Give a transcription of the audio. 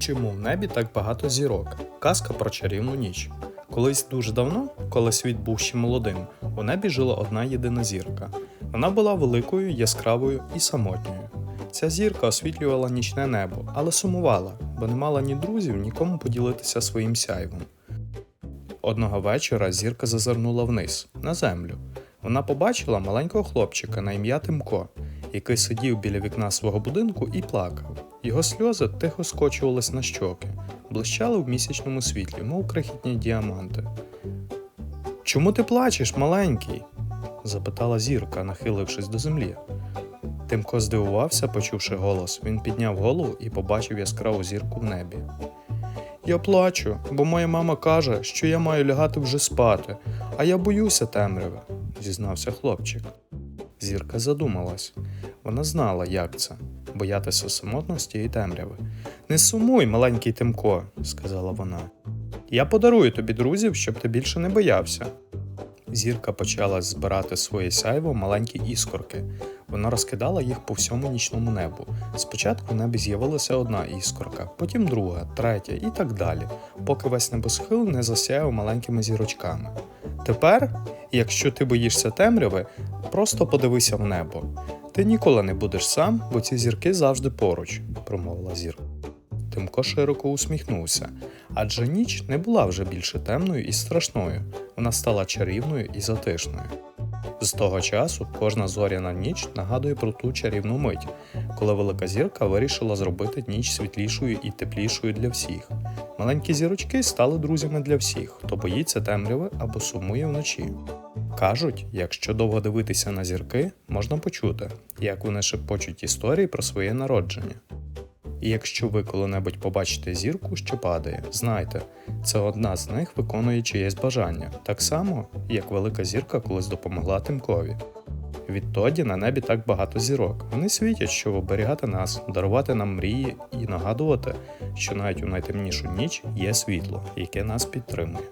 Чому в небі так багато зірок? Казка про чарівну ніч. Колись дуже давно, коли світ був ще молодим, у небі жила одна єдина зірка. Вона була великою, яскравою і самотньою. Ця зірка освітлювала нічне небо, але сумувала, бо не мала ні друзів, нікому поділитися своїм сяйвом. Одного вечора зірка зазирнула вниз, на землю. Вона побачила маленького хлопчика на ім'я Тимко, який сидів біля вікна свого будинку і плакав. Його сльози тихо скочувались на щоки, блищали в місячному світлі, мов крихітні діаманти. Чому ти плачеш, маленький? запитала зірка, нахилившись до землі. Тимко здивувався, почувши голос. Він підняв голову і побачив яскраву зірку в небі. Я плачу, бо моя мама каже, що я маю лягати вже спати, а я боюся темряви, зізнався хлопчик. Зірка задумалась. Вона знала, як це боятися самотності і темряви. Не сумуй, маленький Тимко, сказала вона. Я подарую тобі друзів, щоб ти більше не боявся. Зірка почала збирати своє сяйво маленькі іскорки. Вона розкидала їх по всьому нічному небу. Спочатку в небі з'явилася одна іскорка, потім друга, третя і так далі, поки весь небосхил не засяяв маленькими зірочками. Тепер, якщо ти боїшся темряви, просто подивися в небо. Ти ніколи не будеш сам, бо ці зірки завжди поруч, промовила зірка. Тимко широко усміхнувся, адже ніч не була вже більше темною і страшною, вона стала чарівною і затишною. З того часу кожна зоряна ніч нагадує про ту чарівну мить, коли велика зірка вирішила зробити ніч світлішою і теплішою для всіх. Маленькі зірочки стали друзями для всіх, хто боїться темряви або сумує вночі. Кажуть, якщо довго дивитися на зірки, можна почути, як вони шепочуть історії про своє народження. І якщо ви коли-небудь побачите зірку, що падає, знайте, це одна з них виконує чиєсь бажання, так само, як велика зірка колись допомогла Тимкові. Відтоді на небі так багато зірок. Вони світять, щоб оберігати нас, дарувати нам мрії і нагадувати, що навіть у найтемнішу ніч є світло, яке нас підтримує.